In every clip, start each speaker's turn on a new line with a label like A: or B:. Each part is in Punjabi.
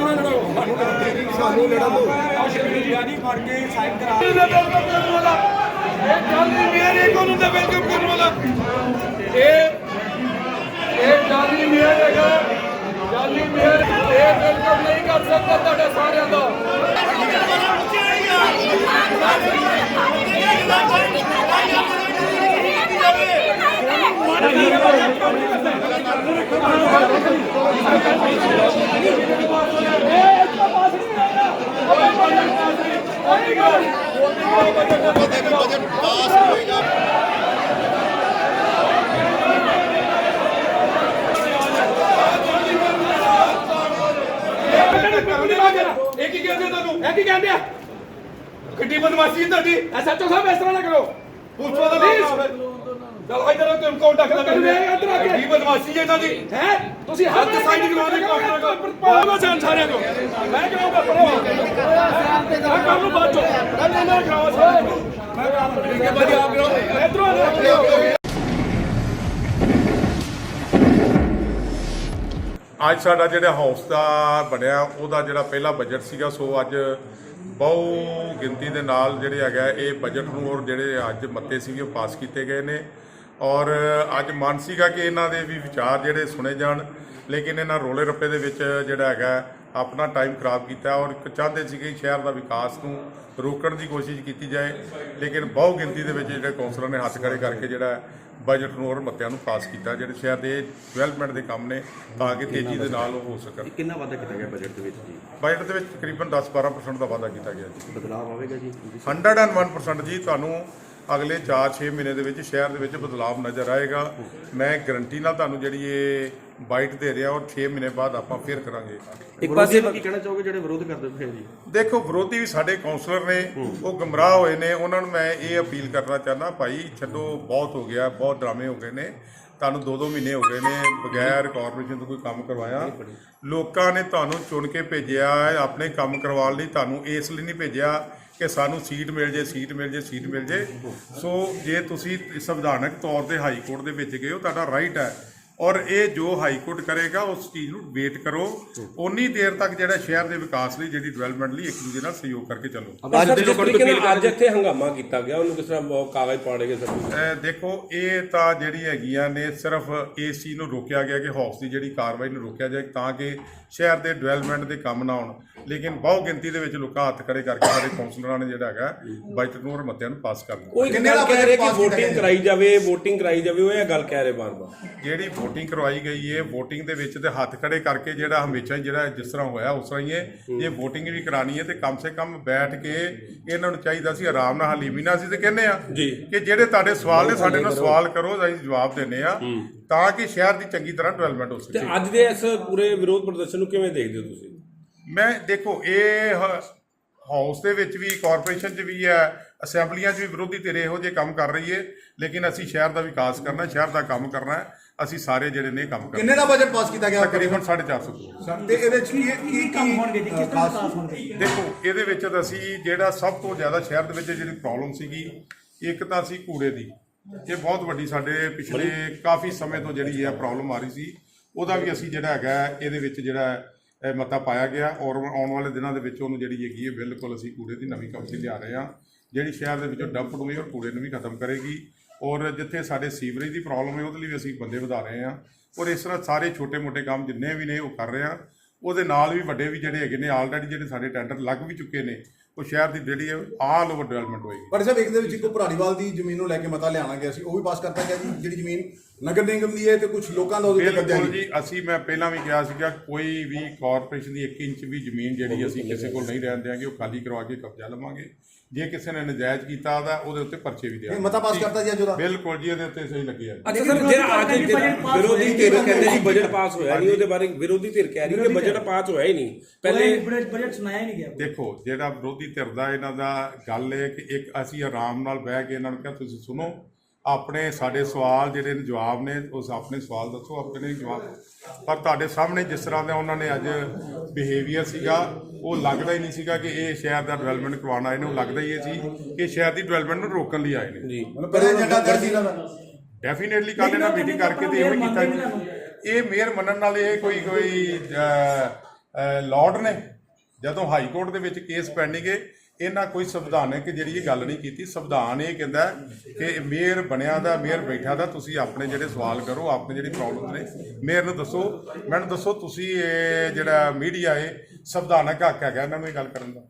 A: ਲੜਾਉਣਾ ਲੜਾਓ
B: ਸਾਨੂੰ ਲੜਾਉਣਾ ਨਹੀਂ, ਸਾਨੂੰ ਲੜਾ ਲਓ ਸ਼ਬੀਰ ਜਾਨੀ ਫੜ ਕੇ ਸਾਈਨ ਕਰਾ
A: ਨੂੰ welcome ਕਰਨ ਵਾਲਾ ਇਹ ਚਾਲੀ ਮੇਅਰ ਏਕੋ ਨੂੰ ਵੈਲਕਮ ਕਰਨ ਵਾਲਾ ਇਹ ਇਹ ਚਾਲੀ ਮੇਅਰ ਹੈਗਾ ਚਾਲੀ ਮੇਅਰ ਇਹ ਵੈਲਕਮ ਨਹੀਂ ਕਰ ਸਕਦਾ ਤੁਹਾਡਾ ਸਾਰਿਆਂ ਦਾ ਇਹ ਕੀ ਕਹਿੰਦੇ ਤੁਹਾਨੂੰ
C: ਇਹ ਕੀ ਕਹਿੰਦੇ ਆ
A: ਕਿੱਡੀ ਬਦਮਾਸ਼ੀ ਹੈ ਤੁਹਾਡੀ
C: ਐਸਐਚਓ ਸਾਹਿਬ ਇਸ ਤਰ੍ਹਾਂ ਨਾ ਕਰੋ
A: ਪੁਲਿਸ ਵਾਲਾ ਨਾ ਚਲ ਇਧਰ ਤੁਮ ਕੌਣ ਡੱਕਦਾ
C: ਮੈਨੂੰ ਇੱਧਰ ਆ ਕੇ।
A: ਕੀ ਬਦਮਾਸ਼ੀ ਹੈ ਇਹਨਾਂ ਦੀ?
C: ਹੈ? ਤੁਸੀਂ ਹਰ
A: ਹੱਥ ਸਾਈਡ ਕਰਵਾ ਦੇ ਕਾਉਂਟਰ ਕੋ
C: ਪਾਵਾ ਜਾਨ ਸਾਰਿਆਂ ਨੂੰ ਮੈਂ ਕਰਾਂਗਾ ਪਰੋ ਮੈਂ ਕਰ ਲੂ ਬਾਅਦ ਚੋਂ ਕੱਲ ਨਾ ਕਰਾਵਾ ਸਾਰਿਆਂ ਨੂੰ। ਮੈਂ ਕਰਾਂਗਾ ਠੀਕ ਹੈ ਭਾਈ ਆਪ ਕਰੋ। ਇਧਰੋਂ ਆ
D: ਅੱਜ ਸਾਡਾ ਜਿਹੜਾ ਹਾਊਸ ਦਾ ਬਣਿਆ ਉਹਦਾ ਜਿਹੜਾ ਪਹਿਲਾ ਬਜਟ ਸੀਗਾ ਸੋ ਅੱਜ ਬਹੁ ਗਿਣਤੀ ਦੇ ਨਾਲ ਜਿਹੜੇ ਹੈਗਾ ਇਹ ਬਜਟ ਨੂੰ ਔਰ ਜਿਹੜੇ ਅੱਜ ਮੱਤੇ ਸੀਗੇ ਉਹ ਪਾਸ ਕੀਤੇ ਗਏ ਨੇ। ਔਰ ਅੱਜ ਮਨ ਸੀਗਾ ਕਿ ਇਹਨਾਂ ਦੇ ਵੀ ਵਿਚਾਰ ਜਿਹੜੇ ਸੁਣੇ ਜਾਣ ਲੇਕਿਨ ਇਹਨਾਂ ਰੋਲੇ ਰੱਪੇ ਦੇ ਵਿੱਚ ਜਿਹੜਾ ਹੈਗਾ ਆਪਣਾ ਟਾਈਮ ਖਰਾਬ ਕੀਤਾ ਔਰ ਚਾਹੁੰਦੇ ਸੀਗੇ ਕਿ ਸ਼ਹਿਰ ਦਾ ਵਿਕਾਸ ਨੂੰ ਰੋਕਣ ਦੀ ਕੋਸ਼ਿਸ਼ ਕੀਤੀ ਜਾਏ ਲੇਕਿਨ ਬਹੁ ਗਿਣਤੀ ਦੇ ਵਿੱਚ ਜਿਹੜੇ ਕੌਂਸਲਰ ਨੇ ਹੱਥ ਖੜੇ ਕਰਕੇ ਜਿਹੜਾ ਬਜਟ ਨੂੰ ਔਰ ਮੱਤਿਆਂ ਨੂੰ ਪਾਸ ਕੀਤਾ ਜਿਹੜੇ ਸ਼ਹਿਰ ਦੇ ਡਿਵੈਲਪਮੈਂਟ ਦੇ ਕੰਮ ਨੇ ਤਾਂ ਕਿ ਤੇਜ਼ੀ ਦੇ ਨਾਲ ਉਹ ਹੋ ਸਕਣ।
E: ਕਿੰਨਾ ਵਾਧਾ ਕੀਤਾ ਗਿਆ ਬਜਟ ਦੇ ਵਿੱਚ ਜੀ?
D: ਬਜਟ ਦੇ ਵਿੱਚ ਤਕਰੀਬਨ 10-12% ਦਾ ਵਾਧਾ ਕੀਤਾ ਗਿਆ ਜੀ।
E: ਬਦਲਾਅ ਆਵੇਗਾ ਜੀ?
D: 101% ਜੀ ਤੁਹਾਨੂੰ ਅਗਲੇ 4-6 ਮਹੀਨੇ ਦੇ ਵਿੱਚ ਸ਼ਹਿਰ ਦੇ ਵਿੱਚ ਬਦਲਾਅ ਨਜ਼ਰ ਆਏਗਾ। ਮੈਂ ਗਰੰਟੀ ਨਾਲ ਤੁਹਾਨੂੰ ਜਿਹੜੀ ਇਹ ਬਾਈਟ ਦੇ ਰਿਹਾ ਔਰ 6 ਮਹੀਨੇ ਬਾਅਦ ਆਪਾਂ ਫੇਰ ਕਰਾਂਗੇ।
E: ਇੱਕ ਪਾਸੇ ਕੀ ਕਹਿਣਾ ਚਾਹੋਗੇ ਜਿਹੜੇ ਵਿਰੋਧ ਕਰਦੇ ਪਏ ਜੀ?
D: ਦੇਖੋ ਵਿਰੋਧੀ ਵੀ ਸਾਡੇ ਕਾਉਂਸਲਰ ਨੇ ਉਹ ਗਮਰਾਹ ਹੋਏ ਨੇ। ਉਹਨਾਂ ਨੂੰ ਮੈਂ ਇਹ ਅਪੀਲ ਕਰਨਾ ਚਾਹੁੰਦਾ ਭਾਈ ਛੱਡੋ ਬਹੁਤ ਹੋ ਗਿਆ ਬਹੁਤ ਡਰਾਮੇ ਹੋ ਗਏ ਨੇ। ਤੁਹਾਨੂੰ 2-2 ਮਹੀਨੇ ਹੋ ਗਏ ਨੇ ਬਗੈਰ ਕਾਰਪੋਰੇਸ਼ਨ ਤੋਂ ਕੋਈ ਕੰਮ ਕਰਵਾਇਆ। ਲੋਕਾਂ ਨੇ ਤੁਹਾਨੂੰ ਚੁਣ ਕੇ ਭੇਜਿਆ ਆਪਣੇ ਕੰਮ ਕਰਵਾਉਣ ਲਈ ਤੁਹਾਨੂੰ ਇਸ ਲਈ ਨਹੀਂ ਭੇਜਿਆ। ਕਿ ਸਾਨੂੰ ਸੀਟ ਮਿਲ ਜੇ ਸੀਟ ਮਿਲ ਜੇ ਸੀਟ ਮਿਲ ਜੇ। ਸੋ ਜੇ ਤੁਸੀਂ ਸੰਵਿਧਾਨਕ ਤੌਰ ਤੇ ਹਾਈ ਕੋਰਟ ਦੇ ਵਿੱਚ ਗਏ ਹੋ ਤੁਹਾਡਾ ਰਾਈਟ ਹੈ। ਔਰ ਇਹ ਜੋ ਹਾਈ ਕੋਰਟ ਕਰੇਗਾ ਉਸ ਚੀਜ਼ ਨੂੰ ਵੇਟ ਕਰੋ। ਉਨੀ ਦੇਰ ਤੱਕ ਜਿਹੜਾ ਸ਼ਹਿਰ ਦੇ ਵਿਕਾਸ ਲਈ ਜਿਹੜੀ ਡਿਵੈਲਪਮੈਂਟ ਲਈ ਇੱਕ ਦੂਜੇ ਨਾਲ ਸਹਿਯੋਗ ਕਰਕੇ ਚੱਲੋ।
E: ਅੱਜ ਦੇ ਲੋਕਾਂ ਨੂੰ
F: ਅੱਜ ਇੱਥੇ ਹੰਗਾਮਾ ਕੀਤਾ ਗਿਆ ਉਹਨੂੰ ਕਿਸ ਤਰ੍ਹਾਂ ਕਾਗਜ਼ ਪਾੜੇ ਗਏ ਸਭ
D: ਅਹ ਦੇਖੋ ਇਹ ਤਾਂ ਜਿਹੜੀ ਹੈਗੀਆਂ ਨੇ ਸਿਰਫ ਇਸ ਚੀਜ਼ ਨੂੰ ਰੋਕਿਆ ਗਿਆ ਕਿ ਹਾਊਸ ਦੀ ਜਿਹੜੀ ਕਾਰਵਾਈ ਨੂੰ ਰੋਕਿਆ ਜਾਏ ਤਾਂ ਕਿ ਸ਼ਹਿਰ ਦੇ ਡਿਵੈਲਪਮੈਂਟ ਦੇ ਕੰਮ ਨਾ ਆਉਣ। ਲੇਕਿਨ ਬਹੁ ਗਿਣਤੀ ਦੇ ਵਿੱਚ ਲੋਕਾਂ ਹੱਥ ਖੜੇ ਕਰਕੇ ਸਾਡੇ ਕਾਉਂਸਲਰਾਂ ਨੇ ਜਿਹੜਾ ਹੈਗਾ ਬਜਟ ਨੂੰ ਔਰ ਮਤਿਆਂ ਨੂੰ ਪਾਸ ਕਰ ਦਿੱਤਾ।
F: ਉਹ ਇੱਕ ਗੱਲ ਕਹਿ ਰਹੇ ਕਿ VOTING ਕਰਾਈ ਜਾਵੇ VOTING ਕਰਾਈ ਜਾਵੇ ਉਹ ਇਹ ਗੱਲ ਕਹਿ ਰਹੇ ਬਾਰ-ਬਾਰ।
D: ਜਿਹੜੀ VOTING ਕਰਵਾਈ ਗਈ ਹੈ VOTING ਦੇ ਵਿੱਚ ਤੇ ਹੱਥ ਖੜੇ ਕਰਕੇ ਜਿਹੜਾ ਹਮੇਸ਼ਾ ਹੀ ਜਿਹੜਾ ਜਿਸ ਤਰ੍ਹਾਂ ਹੋਇਆ ਉਸ ਤਰ੍ਹਾਂ ਹੀ ਹੈ ਜੇ VOTING ਵੀ ਕਰਾਣੀ ਹੈ ਤੇ ਕਮ ਸੇ ਕਮ ਬੈਠ ਕੇ ਇਹਨਾਂ ਨੂੰ ਚਾਹੀਦਾ ਸੀ ਆਰਾਮ ਨਾਲ ਹਲੀਮੀ ਨਾਲ ਅਸੀਂ ਤੇ ਕਹਿੰਦੇ ਆ
F: ਜੀ।
D: ਕਿ ਜਿਹੜੇ ਤੁਹਾਡੇ ਸਵਾਲ ਨੇ ਸਾਡੇ ਨਾਲ ਸਵਾਲ ਕਰੋ ਅਸੀਂ ਜਵਾਬ ਦਿੰਨੇ ਆ ਤਾਂ ਕਿ ਸ਼ਹਿਰ ਦੀ ਚੰਗੀ ਤਰ੍ਹਾਂ ਡਿਵੈਲਪਮੈਂਟ ਹੋ
F: ਤੇ
D: ਸਕੇ
F: ਅੱਜ ਦੇ ਇਸ ਪੂਰੇ ਵਿਰੋਧ ਪ੍ਰਦਰਸ਼ਨ ਨੂੰ ਕਿਵੇਂ ਦੇਖਦੇ ਹੋ ਤੁਸੀਂ?
D: ਮੈਂ ਦੇਖੋ ਇਹ ਹ- ਹਾਊਸ ਦੇ ਵਿੱਚ ਵੀ ਕਾਰਪੋਰੇਸ਼ਨ 'ਚ ਵੀ ਹੈ ਅਸੈਂਬਲੀਆਂ 'ਚ ਵੀ ਵਿਰੋਧੀ ਧਿਰ ਇਹੋ ਜਿਹੇ ਕੰਮ ਕਰ ਰਹੀ ਹੈ ਲੇਕਿਨ ਅਸੀਂ ਸ਼ਹਿਰ ਦਾ ਵਿਕਾਸ ਕਰਨਾ ਸ਼ਹਿਰ ਦਾ ਕੰਮ ਕਰਨਾ ਹੈ ਅਸੀਂ ਸਾਰੇ ਜਿਹੜੇ ਨੇ ਕੰਮ ਕਰਨਾ
B: ਕਿੰਨੇ ਦਾ ਬਜਟ ਪਾਸ ਕੀਤਾ ਗਿਆ?
D: ਤਕਰੀਬਨ 450 ਕਰੋੜ।
B: ਤੇ ਇਹਦੇ ਚ ਕੀ ਕੀ ਕੰਮ ਹੋਣਗੇ ਜੀ ਕਿਸ ਤਰ੍ਹਾਂ ਪਾਸ ਹੋਣਗੇ?
D: ਦੇਖੋ ਇਹਦੇ ਵਿੱਚ ਤਾਂ ਅਸੀਂ ਜਿਹੜਾ ਸਭ ਤੋਂ ਜ਼ਿਆਦਾ ਸ਼ਹਿਰ ਦੇ ਵਿੱਚ ਜਿਹੜੀ ਪ੍ਰੋਬਲਮ ਸੀਗੀ ਇੱਕ ਤਾਂ ਸੀ ਕੂੜੇ ਦੀ। ਇਹ ਬਹੁਤ ਵੱਡੀ ਸਾਡੇ ਪਿਛਲੇ ਕਾਫੀ ਸਮੇਂ ਤੋਂ ਜਿਹੜੀ ਇਹ ਪ੍ਰੋਬਲਮ ਆ ਰਹੀ ਸੀ। ਉਹਦਾ ਵੀ ਅਸੀਂ ਜਿਹੜਾ ਹੈਗਾ ਇਹਦੇ ਵਿੱਚ ਜਿਹੜਾ ਇਹ ਮਤਾ ਪਾਇਆ ਗਿਆ ਔਰ ਆਉਣ ਵਾਲੇ ਦਿਨਾਂ ਦੇ ਵਿੱਚ ਉਹਨੂੰ ਜਿਹੜੀ ਹੈਗੀ ਹੈ ਬਿਲਕੁਲ ਅਸੀਂ ਕੂੜੇ ਦੀ ਨਵੀਂ ਕੰਪਨੀ ਲਿਆ ਰਹੇ ਹਾਂ। ਜਿਹੜੀ ਸ਼ਹਿਰ ਦੇ ਵਿੱਚੋਂ ਡੰਪ ਨੂੰ ਔਰ ਕੂੜੇ ਨੂੰ ਵੀ ਖਤਮ ਕਰੇਗੀ ਔਰ ਜਿੱਥੇ ਸਾਡੇ ਸੀਵਰੇਜ ਦੀ ਪ੍ਰੋਬਲਮ ਹੈ, ਉਹਦੇ ਲਈ ਵੀ ਅਸੀਂ ਬੰਦੇ ਵਧਾ ਰਹੇ ਹਾਂ। ਔਰ ਇਸ ਤਰ੍ਹਾਂ ਸਾਰੇ ਛੋਟੇ-ਮੋਟੇ ਕੰਮ ਜਿੰਨੇ ਵੀ ਨੇ, ਉਹ ਕਰ ਰਹੇ ਹਾਂ। ਉਹਦੇ ਨਾਲ ਵੀ ਵੱਡੇ ਵੀ ਜਿਹੜੇ ਹੈਗੇ ਨੇ ਆਲਰੇਡੀ ਜਿਹੜੇ ਸਾਡੇ ਟੈਂਡਰ ਲੱਗ ਵੀ ਚੁੱਕੇ ਨੇ, ਉਹ ਸ਼ਹਿਰ ਦੀ ਜਿਹੜੀ ਹੈ, ਆਲ ਓਵਰ ਡਿਵੈਲਪਮੈਂਟ ਹੋਏਗੀ।
B: ਪਰ ਸਾਹਿਬ ਇੱਕ ਦੇ ਵਿੱਚ ਇੱਕ ਭਰਾੜੀਵਾਲ ਦੀ ਜ਼ਮੀਨ ਨੂੰ ਲੈ ਕੇ ਮਤਾ ਲਿਆਣਾ ਗਿਆ ਸੀ, ਉਹ ਵੀ ਪਾਸ ਕਰਤਾ ਗਿਆ ਜੀ, ਜਿਹੜੀ ਜ਼ਮੀਨ ਨਗਰ ਨਿਗਮ ਦੀ ਹੈ ਤੇ ਕੁਝ ਲੋਕਾਂ ਦਾ ਉਹਦੇ ਤੇ ਕਬਜ਼ਾ
D: ਬਿਲਕੁਲ
B: ਹੈ
D: ਜੀ ਅਸੀਂ ਮੈਂ ਪਹਿਲਾਂ ਵੀ ਕਿਹਾ ਸੀਗਾ ਕੋਈ ਵੀ ਕਾਰਪੋਰੇਸ਼ਨ ਦੀ 1 ਇੰਚ ਵੀ ਜ਼ਮੀਨ ਜਿਹੜੀ ਅਸੀਂ ਕਿਸੇ ਕੋਲ ਨਹੀਂ ਰਹਿਣ ਦਿਆਂਗੇ ਉਹ ਖਾਲੀ ਕਰਵਾ ਕੇ ਕਬਜ਼ਾ ਲਵਾਂਗੇ। ਜੇ ਕਿਸੇ ਨੇ ਨਜਾਇਜ਼ ਕੀਤਾ ਉਹਦਾ ਉਹਦੇ ਉੱਤੇ ਪਰਚੇ ਵੀ
B: ਇਹ
D: ਦਿਆਂਗੇ
B: ਮਤਾ ਪਾਸ ਕਰਤਾ ਜੀ ਅੱਜ ਉਹਦਾ?
D: ਬਿਲਕੁਲ ਜੀ ਇਹਦੇ ਉੱਤੇ ਸਹੀ ਲੱਗੇ ਆ
F: ਅੱਛਾ ਸਰ ਜਿਹੜਾ ਅੱਜ ਵਿਰੋਧੀ ਧਿਰ ਕਹਿੰਦੇ ਜੀ ਬਜਟ ਪਾਸ ਹੋਇਆ ਨਹੀਂ ਉਹਦੇ ਬਾਰੇ ਵਿਰੋਧੀ ਧਿਰ ਕਹਿ ਰਹੀ ਕਿ ਬਜਟ ਪਾਸ ਹੋਇਆ ਹੀ ਨਹੀਂ। ਪਹਿਲੇ
G: ਬਜਟ ਸੁਣਾਇਆ ਹੀ ਨਹੀਂ ਗਿਆ
D: ਦੇਖੋ ਜਿਹੜਾ ਵਿਰੋਧੀ ਧਿਰ ਦਾ ਇਹਨਾਂ ਦਾ ਗੱਲ ਹੈ ਕਿ ਇੱਕ ਅਸੀਂ ਆਰਾਮ ਨਾਲ ਬਹਿ ਕੇ ਇਹਨਾਂ ਨੂੰ ਕਿਹਾ ਤੁਸੀਂ ਸੁਣੋ ਆਪਣੇ ਸਾਡੇ ਸਵਾਲ ਜਿਹੜੇ ਨੇ ਜਵਾਬ ਨੇ ਉਸ ਆਪਣੇ ਸਵਾਲ ਦੱਸੋ ਆਪਣੇ ਜਵਾਬ। ਪਰ ਤੁਹਾਡੇ ਸਾਹਮਣੇ ਜਿਸ ਤਰ੍ਹਾਂ ਦਾ ਉਹਨਾਂ ਨੇ ਅੱਜ ਬਿਹੇਵੀਅਰ ਸੀਗਾ ਉਹ ਲੱਗਦਾ ਹੀ ਨਹੀਂ ਸੀਗਾ ਕਿ ਇਹ ਸ਼ਹਿਰ ਦਾ ਡਿਵੈਲਪਮੈਂਟ ਕਰਵਾਉਣ ਆਏ ਨੇ ਉਹ ਲੱਗਦਾ ਹੀ ਇਹ ਸੀ ਕਿ ਸ਼ਹਿਰ ਦੀ ਡਿਵੈਲਪਮੈਂਟ ਨੂੰ ਰੋਕਣ ਲਈ ਆਏ ਨੇ।
F: ਜੀ।
B: ਮਤਲਬ ਪਹਿਲਾਂ ਏਜੰਡਾ ਤੈਅ ਸੀ ਇਹਨਾਂ ਦਾ
D: ਡੈਫੀਨੇਟਲੀ ਕੱਲ ਇਹਨਾਂ ਮੀਟਿੰਗ ਕਰਕੇ ਤੇ ਇਹੋ ਕੀਤਾ ਜੀ। ਇਹ ਮੇਅਰ ਮੰਨਣ ਨਾਲ ਇਹ ਕੋਈ ਕੋਈ ਲਾਰਡ ਨੇ ਜਦੋਂ ਹਾਈ ਕੋਰਟ ਦੇ ਵਿੱਚ ਕੇਸ ਪੈਂਡਿੰਗ ਹੈ ਇਹਨਾਂ ਕੋਈ ਸੰਵਿਧਾਨਕ ਜਿਹੜੀ ਇਹ ਗੱਲ ਨਹੀਂ ਕੀਤੀ। ਸੰਵਿਧਾਨ ਇਹ ਕਹਿੰਦਾ ਕਿ ਮੇਅਰ ਬਣਿਆ ਦਾ ਮੇਅਰ ਬੈਠਾ ਦਾ ਤੁਸੀਂ ਆਪਣੇ ਜਿਹੜੇ ਸਵਾਲ ਕਰੋ ਆਪਣੇ ਜਿਹੜੀ ਪ੍ਰੋਬਲਮ ਨੇ। ਮੇਅਰ ਨੂੰ ਦੱਸੋ ਮੈਨੂੰ ਦੱਸੋ ਤੁਸੀਂ ਇਹ ਜਿਹੜਾ ਮੀਡੀਆ ਹੈ ਸੰਵਿਧਾਨਕ ਹੱਕ ਹੈਗਾ ਇਹਨਾਂ ਨੂੰ ਇਹ ਗੱਲ ਕਰਨ ਦਾ।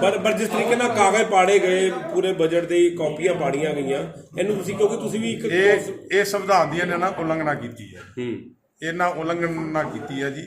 F: ਪਰ ਪਰ ਜਿਸ ਤਰੀਕੇ ਨਾਲ ਕਾਗਜ਼ ਪਾੜੇ ਗਏ ਪੂਰੇ ਬਜਟ ਦੇ ਕਾਪੀਆਂ ਪਾੜੀਆਂ ਗਈਆਂ ਇਹਨੂੰ ਤੁਸੀਂ ਕਿਉਂਕਿ ਤੁਸੀਂ ਵੀ ਇੱਕ
D: ਇਹ ਇਹ ਸੰਵਿਧਾਨ ਦੀ ਇਹਨਾਂ ਨਾਲ ਉਲੰਘਣਾ ਕੀਤੀ ਹੈ।
F: ਹੂੰ।
D: ਇਹਨਾਂ ਉਲੰਘਣਾ ਕੀਤੀ ਹੈ ਜੀ।